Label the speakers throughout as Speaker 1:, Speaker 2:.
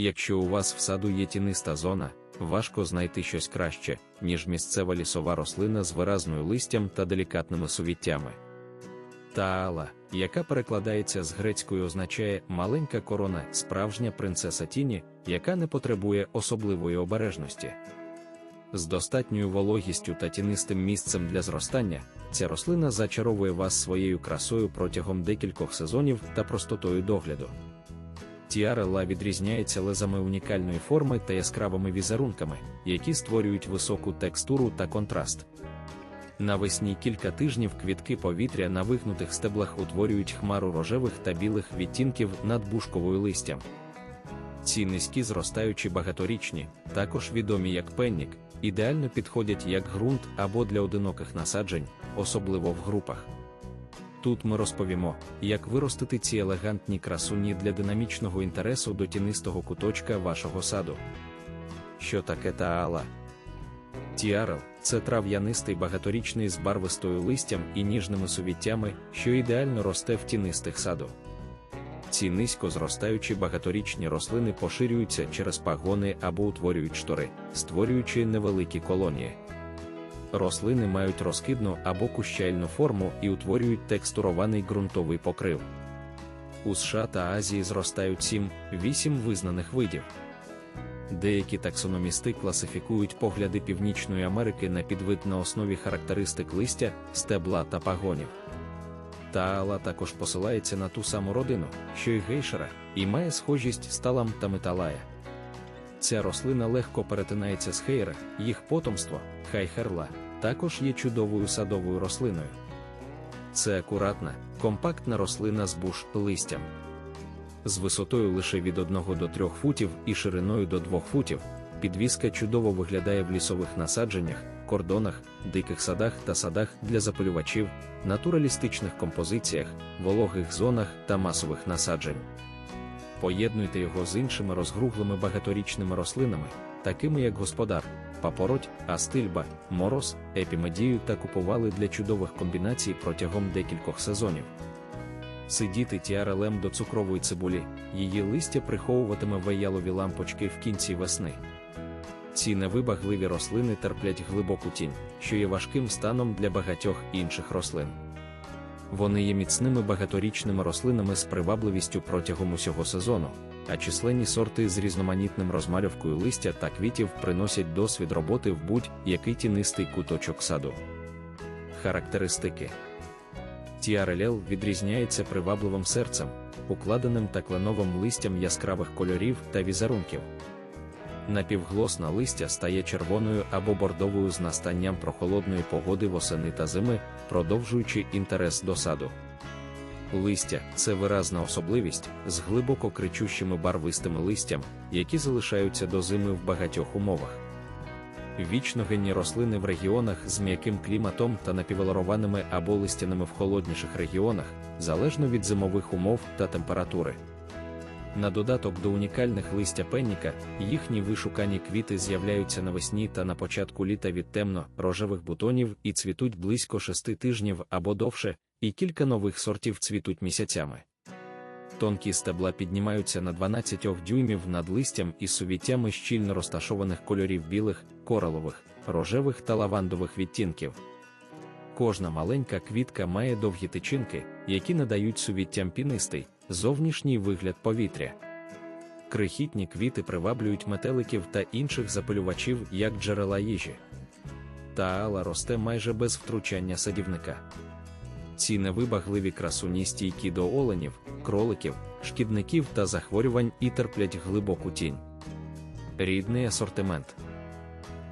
Speaker 1: Якщо у вас в саду є тіниста зона, важко знайти щось краще, ніж місцева лісова рослина з виразною листям та делікатними сувіттями. Таала, яка перекладається з грецької означає маленька корона, справжня принцеса тіні, яка не потребує особливої обережності. З достатньою вологістю та тінистим місцем для зростання, ця рослина зачаровує вас своєю красою протягом декількох сезонів та простотою догляду. Тіарела відрізняється лезами унікальної форми та яскравими візерунками, які створюють високу текстуру та контраст. Навесні кілька тижнів квітки повітря на вигнутих стеблах утворюють хмару рожевих та білих відтінків над бушковою листям. Ці низькі зростаючі багаторічні, також відомі як пеннік, ідеально підходять як ґрунт або для одиноких насаджень, особливо в групах. Тут ми розповімо, як виростити ці елегантні красуні для динамічного інтересу до тінистого куточка вашого саду. Що таке таала? Тіарел це трав'янистий багаторічний з барвистою листям і ніжними сувіттями, що ідеально росте в тінистих саду. Ці низько зростаючі багаторічні рослини поширюються через пагони або утворюють штори, створюючи невеликі колонії. Рослини мають розкидну або кущельну форму і утворюють текстурований ґрунтовий покрив. У США та Азії зростають 7-8 визнаних видів. Деякі таксономісти класифікують погляди Північної Америки на підвид на основі характеристик листя, стебла та пагонів. Таала також посилається на ту саму родину, що й гейшера, і має схожість з талам та металая. Ця рослина легко перетинається з хейра, їх потомство, хайхерла, також є чудовою садовою рослиною. Це акуратна, компактна рослина з буш листям. З висотою лише від 1 до 3 футів і шириною до 2 футів, підвіска чудово виглядає в лісових насадженнях, кордонах, диких садах та садах для запалювачів, натуралістичних композиціях, вологих зонах та масових насаджень. Поєднуйте його з іншими розгруглими багаторічними рослинами, такими як господар, папороть, астильба, мороз, епімедію та купували для чудових комбінацій протягом декількох сезонів. Сидіти тіарелем до цукрової цибулі, її листя приховуватиме веялові лампочки в кінці весни. Ці невибагливі рослини терплять глибоку тінь, що є важким станом для багатьох інших рослин. Вони є міцними багаторічними рослинами з привабливістю протягом усього сезону, а численні сорти з різноманітним розмальовкою листя та квітів приносять досвід роботи в будь-який тінистий куточок саду. Характеристики Тіарелел відрізняється привабливим серцем, укладеним та кленовим листям яскравих кольорів та візерунків. Напівглосна листя стає червоною або бордовою з настанням прохолодної погоди восени та зими, продовжуючи інтерес до саду. Листя це виразна особливість з глибоко кричущими барвистими листям, які залишаються до зими в багатьох умовах. Вічногенні рослини в регіонах з м'яким кліматом та напівелорованими або листяними в холодніших регіонах, залежно від зимових умов та температури. На додаток до унікальних листя пенніка, їхні вишукані квіти з'являються навесні та на початку літа від темно-рожевих бутонів і цвітуть близько шести тижнів або довше, і кілька нових сортів цвітуть місяцями. Тонкі стебла піднімаються на 12 дюймів над листям із сувіттями щільно розташованих кольорів білих, коралових, рожевих та лавандових відтінків. Кожна маленька квітка має довгі тичинки, які надають сувіттям пінистий, зовнішній вигляд повітря. Крихітні квіти приваблюють метеликів та інших запилювачів як джерела їжі. Таала росте майже без втручання садівника. Ці невибагливі красуні стійкі до оленів, кроликів, шкідників та захворювань і терплять глибоку тінь. Рідний асортимент.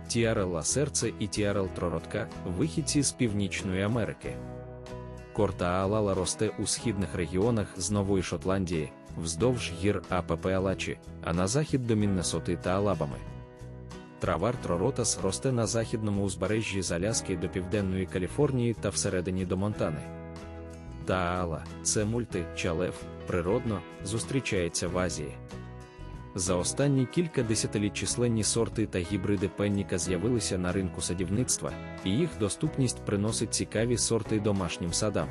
Speaker 1: Тіарелла серце і тіарел трородка вихідці з Північної Америки. Корта Алала росте у східних регіонах з Нової Шотландії, вздовж гір АПП Алачі, а на захід до Міннесоти та Алабами. Травар Троротас росте на західному узбережжі з Аляски до Південної Каліфорнії та всередині до Монтани. Таала це мульти, чалев, природно, зустрічається в Азії. За останні кілька десятиліть численні сорти та гібриди пенніка з'явилися на ринку садівництва, і їх доступність приносить цікаві сорти домашнім садам.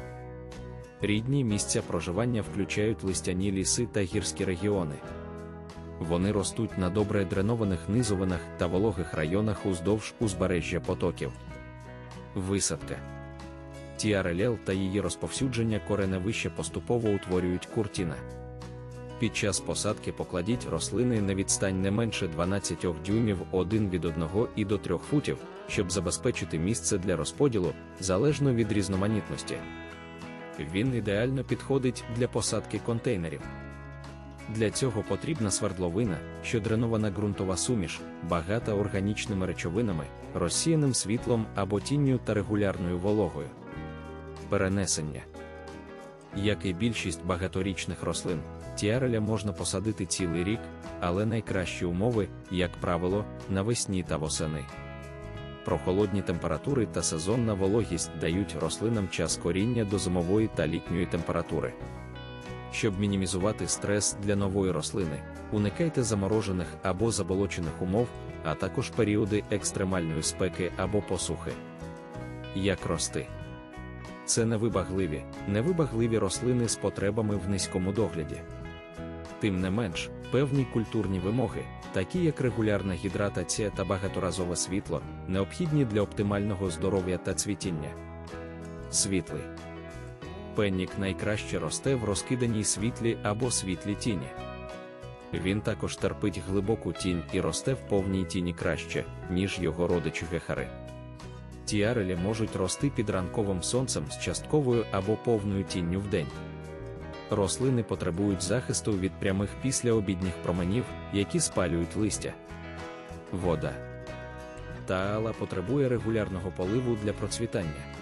Speaker 1: Рідні місця проживання включають листяні ліси та гірські регіони. Вони ростуть на добре дренованих низовинах та вологих районах уздовж узбережжя потоків. Висадка Тіарелел та її розповсюдження кореневище поступово утворюють куртіна. Під час посадки покладіть рослини на відстань не менше 12 дюймів один від одного і до 3 футів, щоб забезпечити місце для розподілу залежно від різноманітності. Він ідеально підходить для посадки контейнерів. Для цього потрібна свердловина, що дренована ґрунтова суміш, багата органічними речовинами, розсіяним світлом або тінню та регулярною вологою. Перенесення як і більшість багаторічних рослин, тіареля можна посадити цілий рік, але найкращі умови, як правило, навесні та восени. Прохолодні температури та сезонна вологість дають рослинам час коріння до зимової та літньої температури. Щоб мінімізувати стрес для нової рослини, уникайте заморожених або заболочених умов, а також періоди екстремальної спеки або посухи. Як рости? Це невибагливі, невибагливі рослини з потребами в низькому догляді. Тим не менш, певні культурні вимоги, такі як регулярна гідратація та багаторазове світло, необхідні для оптимального здоров'я та цвітіння. Світлий пеннік найкраще росте в розкиданій світлі або світлі тіні. Він також терпить глибоку тінь і росте в повній тіні краще, ніж його родичі гехари. Тіарелі можуть рости під ранковим сонцем з частковою або повною тінню в день. Рослини потребують захисту від прямих післяобідніх променів, які спалюють листя. Вода. Таала потребує регулярного поливу для процвітання.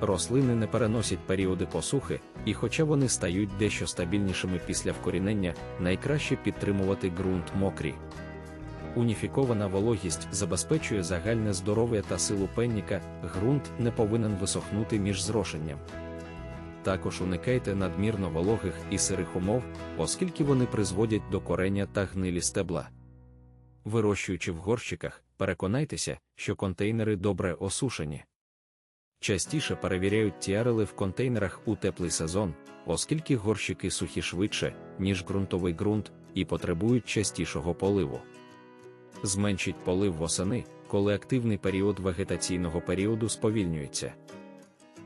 Speaker 1: Рослини не переносять періоди посухи, і хоча вони стають дещо стабільнішими після вкорінення, найкраще підтримувати ґрунт мокрі. Уніфікована вологість забезпечує загальне здоров'я та силу пенніка, ґрунт не повинен висохнути між зрошенням. Також уникайте надмірно вологих і сирих умов, оскільки вони призводять до корення та гнилі стебла. Вирощуючи в горщиках, переконайтеся, що контейнери добре осушені. Частіше перевіряють тіарели в контейнерах у теплий сезон, оскільки горщики сухі швидше, ніж ґрунтовий ґрунт, і потребують частішого поливу. Зменшіть полив восени, коли активний період вегетаційного періоду сповільнюється.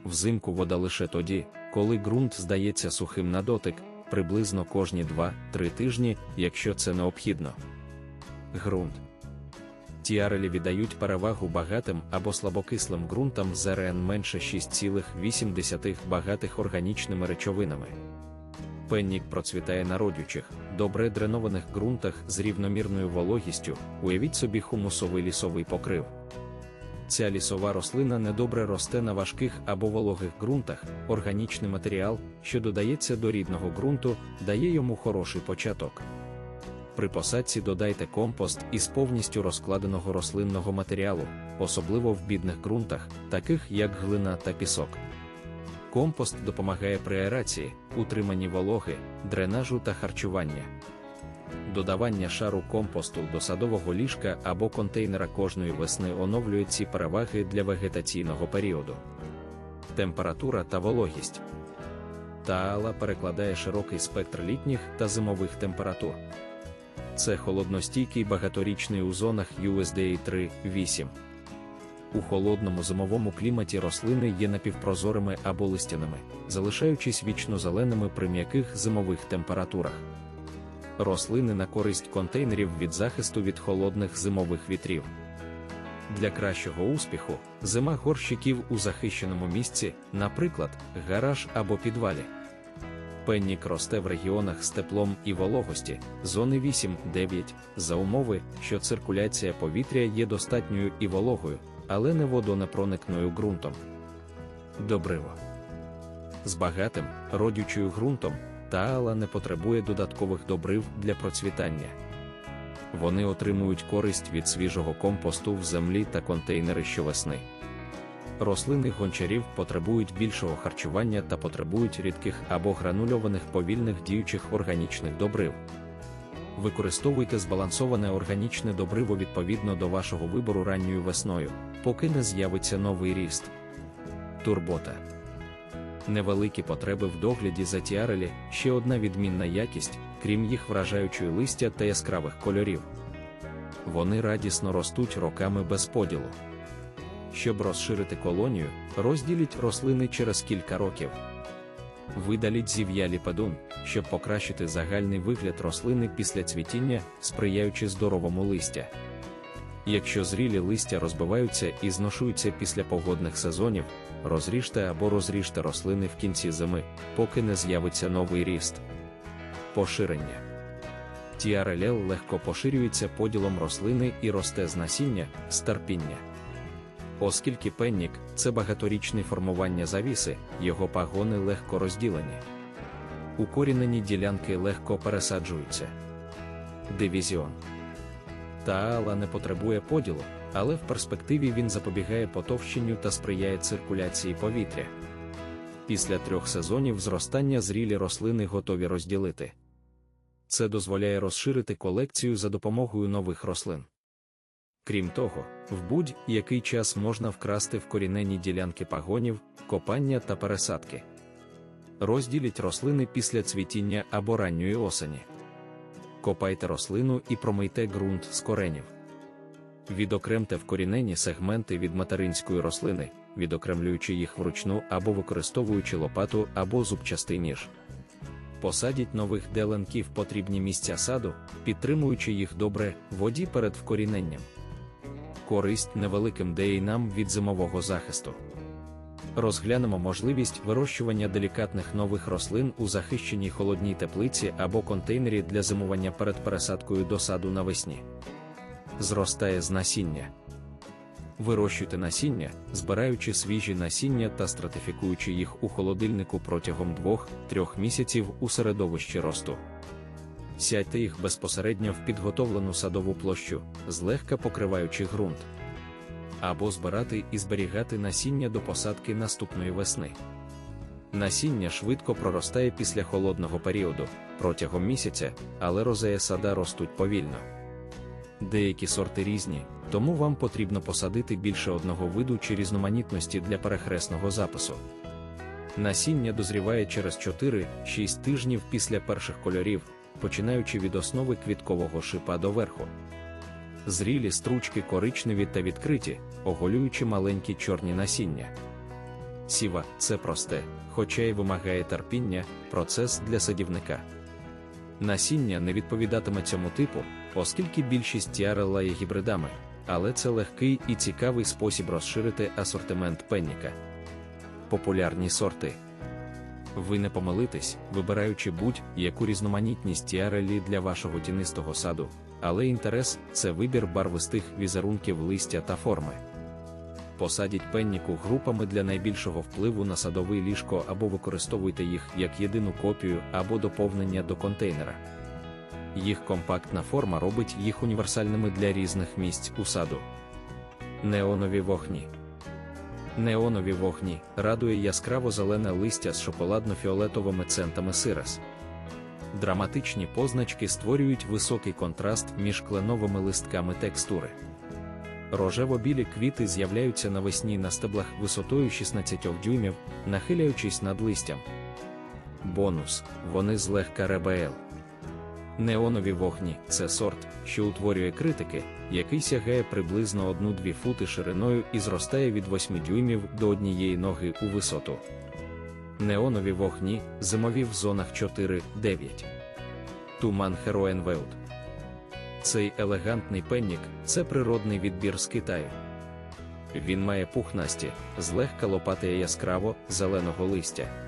Speaker 1: Взимку вода лише тоді, коли ґрунт здається сухим на дотик, приблизно кожні 2-3 тижні, якщо це необхідно. Ґрунт Тіарелі віддають перевагу багатим або слабокислим ґрунтам з РН менше 6,8 багатих органічними речовинами. Пеннік процвітає на родючих, добре дренованих ґрунтах з рівномірною вологістю, уявіть собі хумусовий лісовий покрив. Ця лісова рослина недобре росте на важких або вологих ґрунтах, органічний матеріал, що додається до рідного ґрунту, дає йому хороший початок. При посадці додайте компост із повністю розкладеного рослинного матеріалу, особливо в бідних ґрунтах, таких як глина та пісок. Компост допомагає при аерації, утриманні вологи, дренажу та харчування. Додавання шару компосту до садового ліжка або контейнера кожної весни оновлює ці переваги для вегетаційного періоду. Температура та вологість. Таала перекладає широкий спектр літніх та зимових температур. Це холодностійкий багаторічний у зонах USDA 3-8. У холодному зимовому кліматі рослини є напівпрозорими або листяними, залишаючись вічно зеленими при м'яких зимових температурах. Рослини на користь контейнерів від захисту від холодних зимових вітрів. Для кращого успіху зима горщиків у захищеному місці, наприклад, гараж або підвалі. Пеннік росте в регіонах з теплом і вологості, зони 8-9, за умови, що циркуляція повітря є достатньою і вологою, але не водонепроникною ґрунтом. Добриво. З багатим, родючою ґрунтом, таала не потребує додаткових добрив для процвітання. Вони отримують користь від свіжого компосту в землі та контейнери щовесни. Рослини гончарів потребують більшого харчування та потребують рідких або гранульованих повільних діючих органічних добрив. Використовуйте збалансоване органічне добриво відповідно до вашого вибору ранньою весною, поки не з'явиться новий ріст. Турбота. Невеликі потреби в догляді за тіарелі ще одна відмінна якість, крім їх вражаючої листя та яскравих кольорів. Вони радісно ростуть роками без поділу. Щоб розширити колонію, розділіть рослини через кілька років. Видаліть зів'ялі падун, щоб покращити загальний вигляд рослини після цвітіння, сприяючи здоровому листя. Якщо зрілі листя розбиваються і зношуються після погодних сезонів, розріжте або розріжте рослини в кінці зими, поки не з'явиться новий ріст. Поширення Тіарелел легко поширюється поділом рослини і росте з насіння, з терпіння. Оскільки пеннік це багаторічне формування завіси, його пагони легко розділені. Укорінені ділянки легко пересаджуються. Дивізіон Таала не потребує поділу, але в перспективі він запобігає потовщенню та сприяє циркуляції повітря. Після трьох сезонів зростання зрілі рослини готові розділити. Це дозволяє розширити колекцію за допомогою нових рослин. Крім того, в будь-який час можна вкрасти вкорінені ділянки пагонів, копання та пересадки. Розділіть рослини після цвітіння або ранньої осені. Копайте рослину і промийте ґрунт з коренів. Відокремте вкорінені сегменти від материнської рослини, відокремлюючи їх вручну або використовуючи лопату або зубчастий ніж. Посадіть нових деленків потрібні місця саду, підтримуючи їх добре в воді перед вкоріненням. Користь невеликим деїнам від зимового захисту. Розглянемо можливість вирощування делікатних нових рослин у захищеній холодній теплиці або контейнері для зимування перед пересадкою до саду навесні. Зростає з насіння. Вирощуйте насіння, збираючи свіжі насіння та стратифікуючи їх у холодильнику протягом 2-3 місяців у середовищі росту. Сядьте їх безпосередньо в підготовлену садову площу, злегка покриваючи ґрунт. Або збирати і зберігати насіння до посадки наступної весни. Насіння швидко проростає після холодного періоду протягом місяця, але розея сада ростуть повільно. Деякі сорти різні, тому вам потрібно посадити більше одного виду чи різноманітності для перехресного запису. Насіння дозріває через 4-6 тижнів після перших кольорів, починаючи від основи квіткового шипа до верху. Зрілі стручки коричневі та відкриті, оголюючи маленькі чорні насіння. Сіва це просте, хоча й вимагає терпіння, процес для садівника. Насіння не відповідатиме цьому типу, оскільки більшість тіарелла є гібридами, але це легкий і цікавий спосіб розширити асортимент пенніка. Популярні сорти. Ви не помилитесь, вибираючи будь-яку різноманітність тіарелі для вашого тінистого саду, але інтерес це вибір барвистих візерунків листя та форми. Посадіть пенніку групами для найбільшого впливу на садовий ліжко або використовуйте їх як єдину копію або доповнення до контейнера. Їх компактна форма робить їх універсальними для різних місць у саду. Неонові вогні. Неонові вогні радує яскраво зелене листя з шоколадно-фіолетовими центами сирас. Драматичні позначки створюють високий контраст між кленовими листками текстури. Рожево-білі квіти з'являються навесні на стеблах висотою 16 дюймів, нахиляючись над листям. Бонус вони злегка ребел. Неонові вогні це сорт, що утворює критики, який сягає приблизно 1-2 фути шириною і зростає від 8 дюймів до однієї ноги у висоту. Неонові вогні зимові в зонах 4-9. Туман Хероенвелд. Цей елегантний пеннік це природний відбір з Китаю. Він має пухнасті, злегка лопатає яскраво зеленого листя.